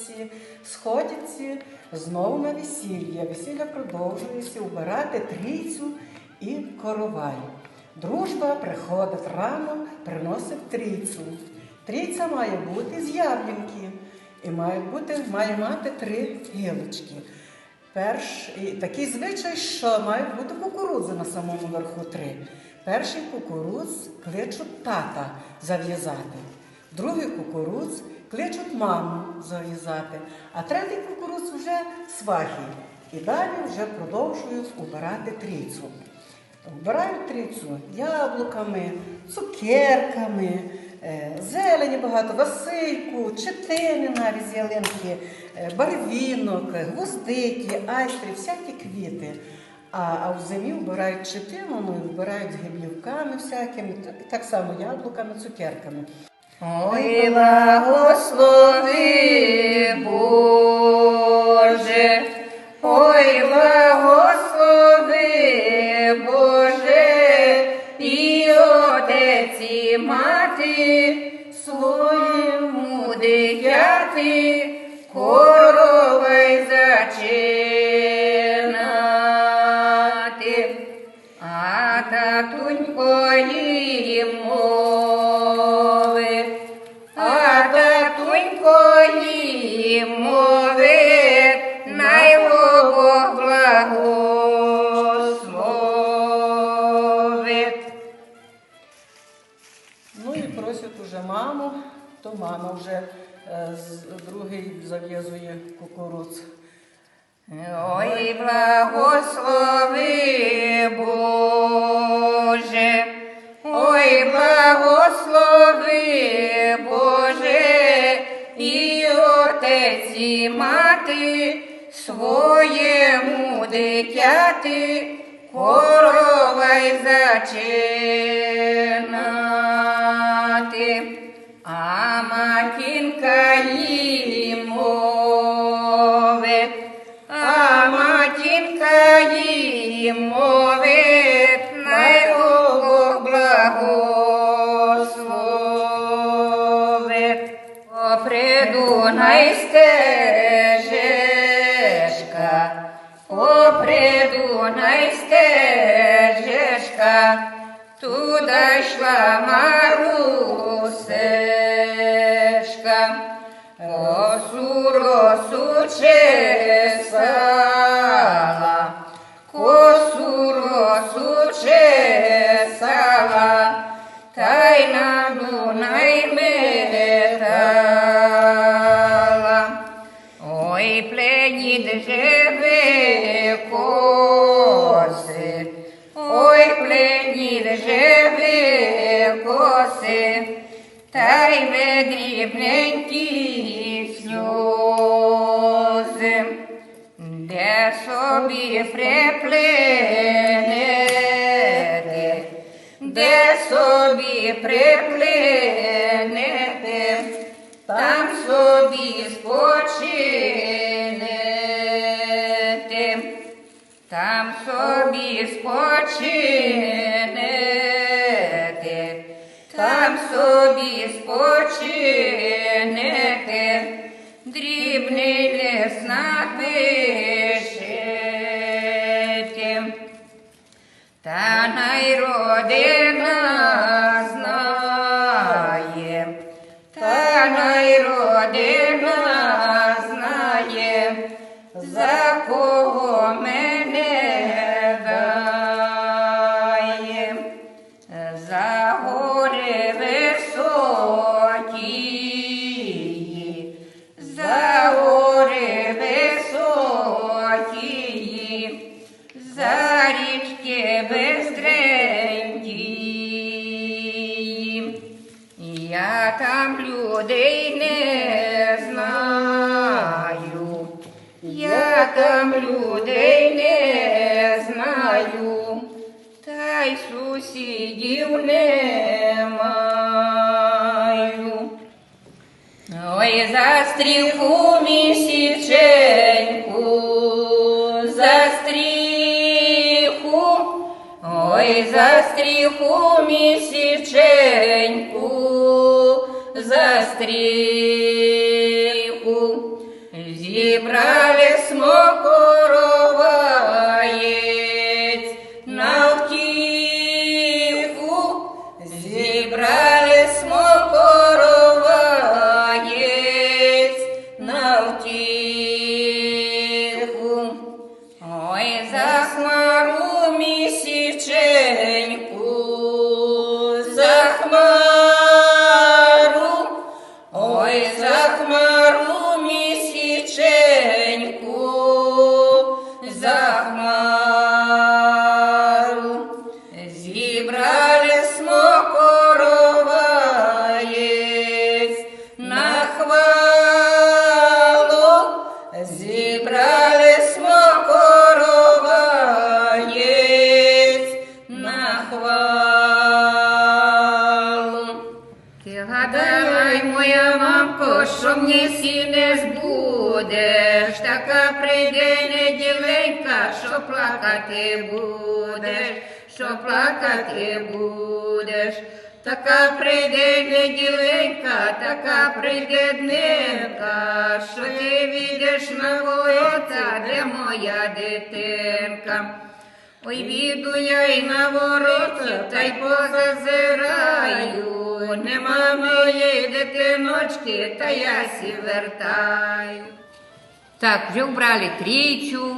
виспалися, сходяться знову на весілля. Весілля продовжується убирати трійцю і коровай. Дружба приходить рано, приносить трійцю. Трійця має бути з яблінки і має, бути, має мати три гілочки. Перш, і такий звичай, що має бути кукурудза на самому верху три. Перший кукурудз кличуть тата зав'язати, другий кукурудз кличуть маму зав'язати, а третій кукурудз вже свахи. І далі вже продовжують убирати трійцю. Вбирають трійцю яблуками, цукерками, е, зелені багато, васильку, четини навіть з ялинки, е, барвінок, гвоздики, айстри, всякі квіти. А, а в зимі вбирають четину, ну вбирають з всякими, так само яблуками, цукерками. Ой, благослови Боже, ой, благослови Боже, і отець і мати своєму дитяти коровай зачинати. А татунько її то вже е, другий зав'язує кукурудз. Ой, благослови Боже, ой, благослови Боже, і отець і мати своєму дитяти коровай зачинати. Матінка їй мовить, а матінка їй мовить, най Бог благословить. Попреду най стежечка, попреду най стежечка, Туда йшла Марусечка, дрібненькі сльози, де собі припленете, де собі припленете, там собі спочинете, там собі спочинете, там собі спочинете, дрібний лес напишете. Та найродина знає, та найродина знає, людей не знаю, та й сусідів не маю. Ой, за стріху місяченьку, за стріху, ой, за стріху місяченьку, за стріху, зібрали зібрали смокороваєць. На хвалу, зібрали смокороваєць. На хвалу. Що мені сі не збудеш, така прийде неділенька, що плакати будеш, що плакати будеш. Така прийде неділенька, така прийде дненька, що ти відеш на ворота, де моя дитинка. Ой, віду я й на ворота, та й позазираю, нема моєї дитиночки, та я сі вертаю. Так, вже вбрали трійцю,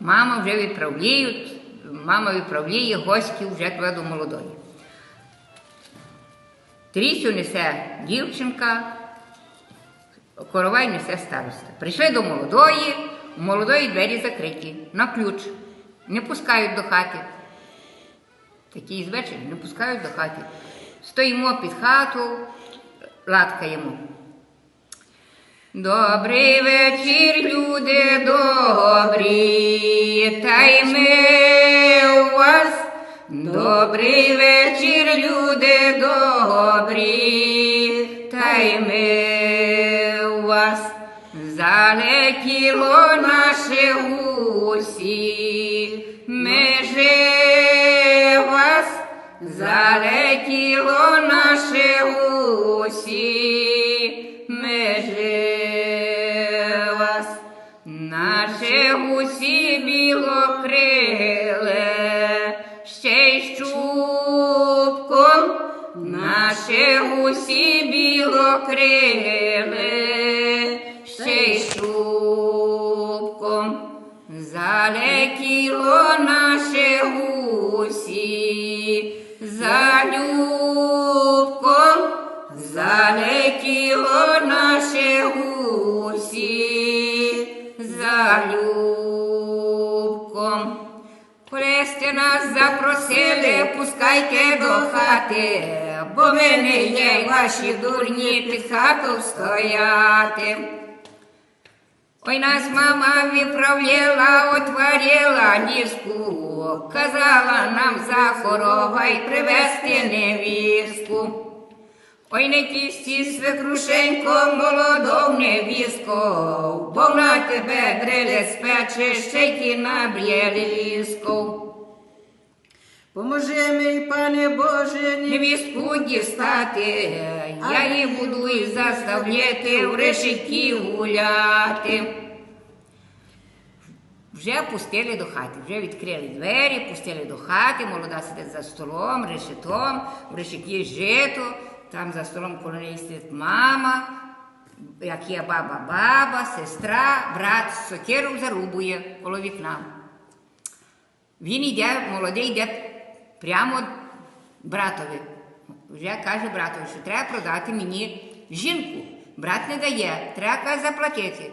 мама вже відправляють, мама відправляє гостів вже до молодої. Трійцю несе дівчинка, коровай несе староста. Прийшли до молодої, у молодої двері закриті, на ключ. Не пускають до хати. Такі звечері не пускають до хати. Стоїмо під хату, латкаємо. Добрий вечір, люди добрі, та й ми у вас. Добрий вечір, люди добрі, та й ми у вас. Залетіло наше гусі, межи вас, залетіло наше гусі, гусі білокриле, ще й щупком, наше гусі білокриле, ще й щупком, залетіло наше гусі, за любком, залетіло нас запросили, пускайте до хати, бо ми не є ваші дурні під хату стояти. Ой, нас мама виправляла, отворила нізку, казала нам за корова й привезти невістку. Ой, не тісті свекрушенько, молодов невістко, бо на тебе гриля спече, ще й наб'є ліску. Поможи мій, пане Боже, Невістку дістати, я її буду і заставляти в решеті гуляти. Вже пустили до хати, вже відкрили двері, пустили до хати, молода сидить за столом, решетом, в решеті жито, там за столом коло сидить мама, як є баба, баба, сестра, брат, сокиру зарубує коло вікна. Він йде, молодий йде прямо братові. Вже каже братові, що треба продати мені жінку. Брат не дає, треба заплатити.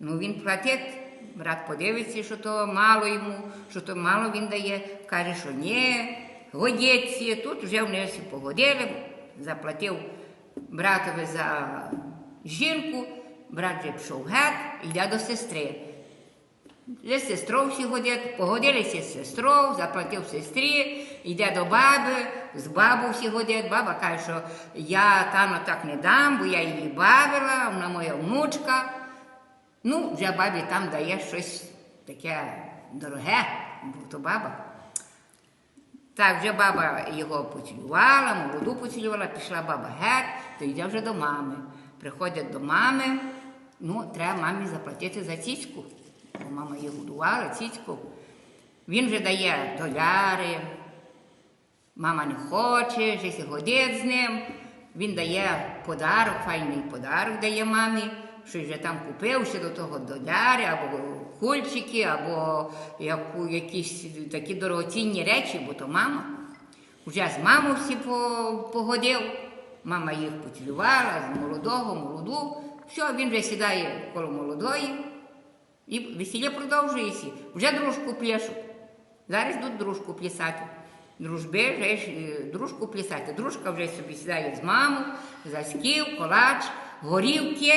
Ну він платить, брат подивиться, що то мало йому, що то мало він дає. Каже, що ні, годиться. Тут вже вони всі погодили, заплатив братові за жінку, брат вже пішов геть, йде до сестри. З сестрою всі ходять, погодилися з сестрою, заплатив сестрі, йде до баби, з бабою всі ходять. Баба каже, що я тану так не дам, бо я її бавила, вона моя внучка. Ну, вже бабі там дає щось таке дороге, бо то баба. Так, вже баба його поцілувала, молоду поцілувала, пішла баба геть, то йде вже до мами. Приходять до мами, ну, треба мамі заплатити за. Бо мама її годувала, цицьку. Він вже дає доляри, Мама не хоче, вже сі ходить з ним. Він дає подарок, файний подарок дає мамі, що вже там купив ще до того доляри, або кульчики, або яку, якісь такі дорогоцінні речі, бо то мама. Вже з мамою всі погодив. Мама їх поцілювала, з молодого, молоду. Все, він вже сідає коло молодої і весілля продовжується. Вже дружку пляшуть. Зараз йдуть дружку плясати. Дружби вже е, дружку плясати. Дружка вже собі сідає з мамою, за стіл, колач, горівки,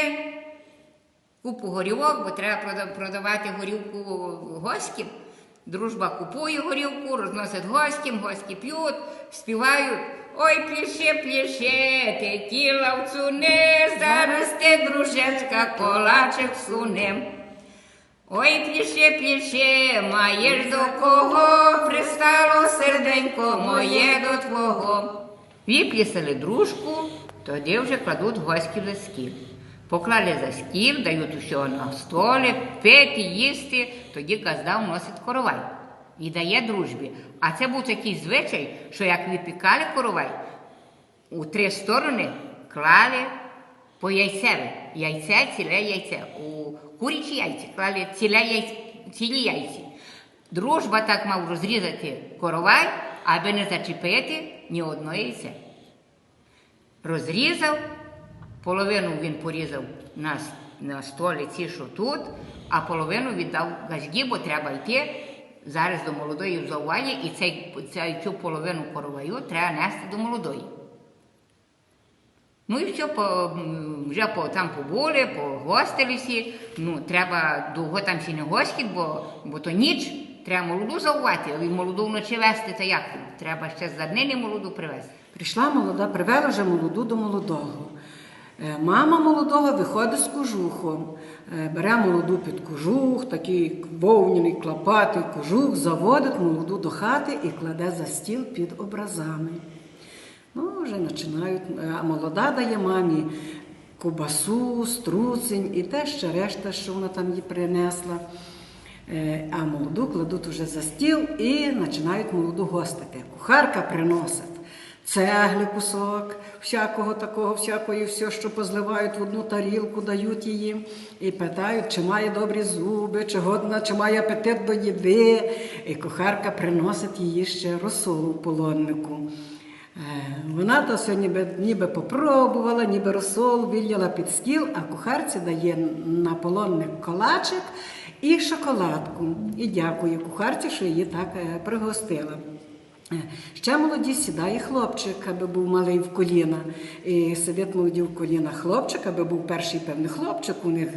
купу горівок, бо треба продавати горівку гостям. Дружба купує горівку, розносить гостям, гості п'ють, співають. Ой, пліше, пліше, ти тіла всуне, зараз ти, дружечка, колачик всунем. Ой, пліше, пліше, маєш до кого, пристало серденько моє до твого. Виплісали дружку, тоді вже кладуть гостів за стіл. Поклали за стіл, дають усього на столі, пити, їсти, тоді газда вносить коровай і дає дружбі. А це був такий звичай, що як випікали коровай, у три сторони клали по яйцеві. Яйце, ціле яйце. У курячі яйці клали ціле яйце, цілі. Дружба так мав розрізати коровай, аби не зачепити ні одне яйце. Розрізав, половину він порізав на, на столі ці, що тут, а половину віддав газді, бо треба йти зараз до молодої взовання, і цей, цю половину короваю треба нести до молодої. Ну і все, по, вже по, там побули, погостилися. Ну, треба довго там всі не гостять, бо, бо то ніч, треба молоду заувати, а молоду вночі вести, то як? Треба ще з днини молоду привезти. Прийшла молода, привела вже молоду до молодого. Е, Мама молодого виходить з кожухом, е, бере молоду під кожух, такий вовняний, клопатий кожух, заводить молоду до хати і кладе за стіл під образами. Ну, вже починають, е, а молода дає мамі кубасу, струцень і те ще решта, що вона там їй принесла. Е, А молоду кладуть уже за стіл і починають молоду гостити. Кухарка приносить цегли кусок, всякого такого, всякої, все, що позливають в одну тарілку, дають її і питають, чи має добрі зуби, чи годна, чи має апетит до їди. І кухарка приносить її ще розсолу в полоннику. Е, Вона то все ніби, ніби попробувала, ніби розсол вільяла під стіл, а кухарці дає на полонник колачик і шоколадку. І дякує кухарці, що її так е, пригостила. Е, Ще молоді сідає хлопчик, аби був малий в коліна. І сидить молоді в коліна хлопчик, аби був перший певний хлопчик у них.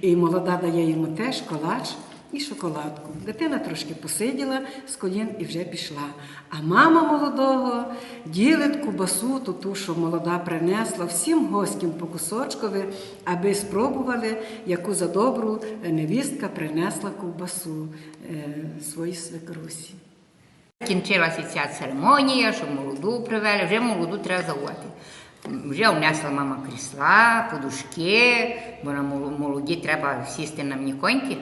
І молода дає йому теж колач і шоколадку. Дитина трошки посиділа з колін і вже пішла. А мама молодого ділить кубасу, ту, ту, що молода принесла, всім гостям по кусочкові, аби спробували, яку за добру невістка принесла ковбасу е, своїй свекрусі. Кінчилася ця церемонія, що молоду привели, вже молоду треба заводити. Вже внесла мама крісла, подушки, бо на молоді треба сісти на м'яконьки.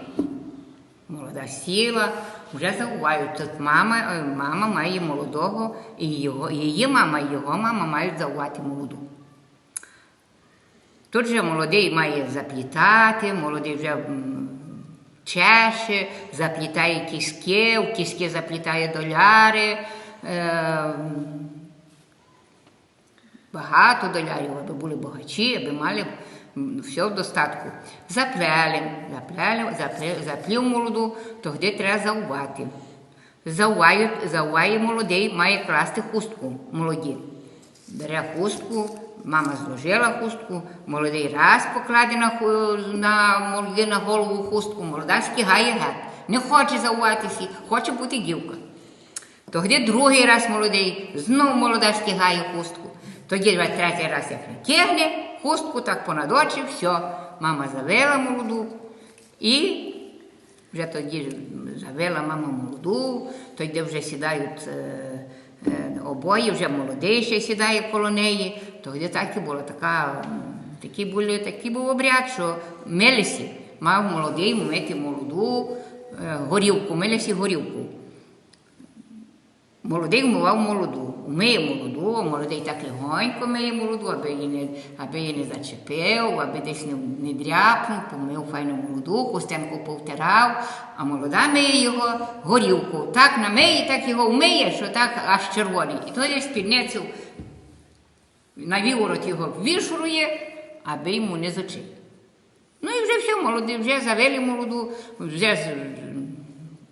Молода сіла, вже завувають. Тут мама, е, мама має молодого, і його, її мама, і його мама мають завувати молоду. Тут же молодий має заплітати, молодий вже чеше, заплітає кіски, в кіски заплітає доляри. Е, багато долярів, аби були багачі, аби мали все в достатку. Заплели, заплели, заплели, заплів молоду, тоді треба заувати. Заувають, зауває молодий, має класти хустку молоді. Бере хустку, мама зложила хустку, молодий раз покладе на, на, молоді на голову хустку, молода скигає геть. Не хоче зауватися, хоче бути дівка. Тоді другий раз молодий, знов молода стягає хустку. Тоді вже третій раз як натягне хустку, так понад очі, все. Мама завела молоду і вже тоді завела мама молоду, тоді вже сідають е, е, обоє, вже молодий ще сідає коло неї. Тоді так і було така, такі були, такий був обряд, що милися. Мав молодий мити молоду е, горілку, милися горілку. Молодий вмивав молоду, а молодий так легонько миє молоду, аби її не, аби її не зачепив, аби десь не, не дряпнув, помив файну молоду, хустинку повтирав, а молода миє його горілку. Так намиє, так його вмиє, що так аж червоний. І тоді спільницю на віворот його вішує, аби йому не зачепив. Ну і вже все, молоді, вже завели молоду, вже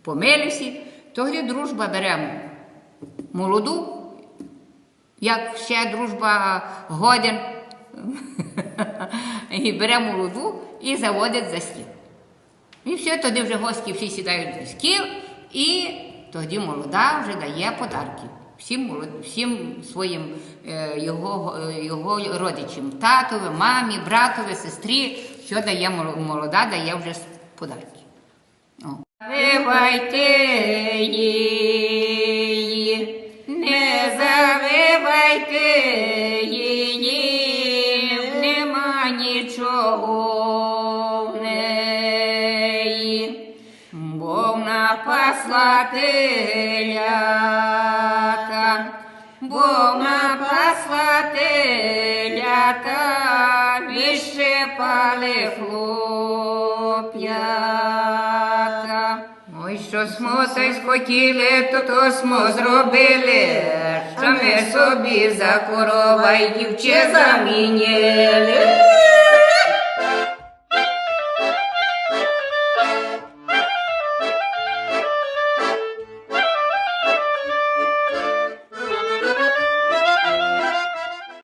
помилися. Тоді дружба бере молоду, як ще дружба годен, і бере молоду і заводить за стіл. І все, тоді вже гості всі сідають за стіл, і тоді молода вже дає подарки. Всім, всім своїм е, його, його родичам, татові, мамі, братові, сестрі, що дає молода, дає вже подарки. О. вона пасла телята, бо вона пасла телята, хлоп'ята. Ой, що смо та й схотіли, то то смо зробили, що ми собі за корова й дівче заміняли.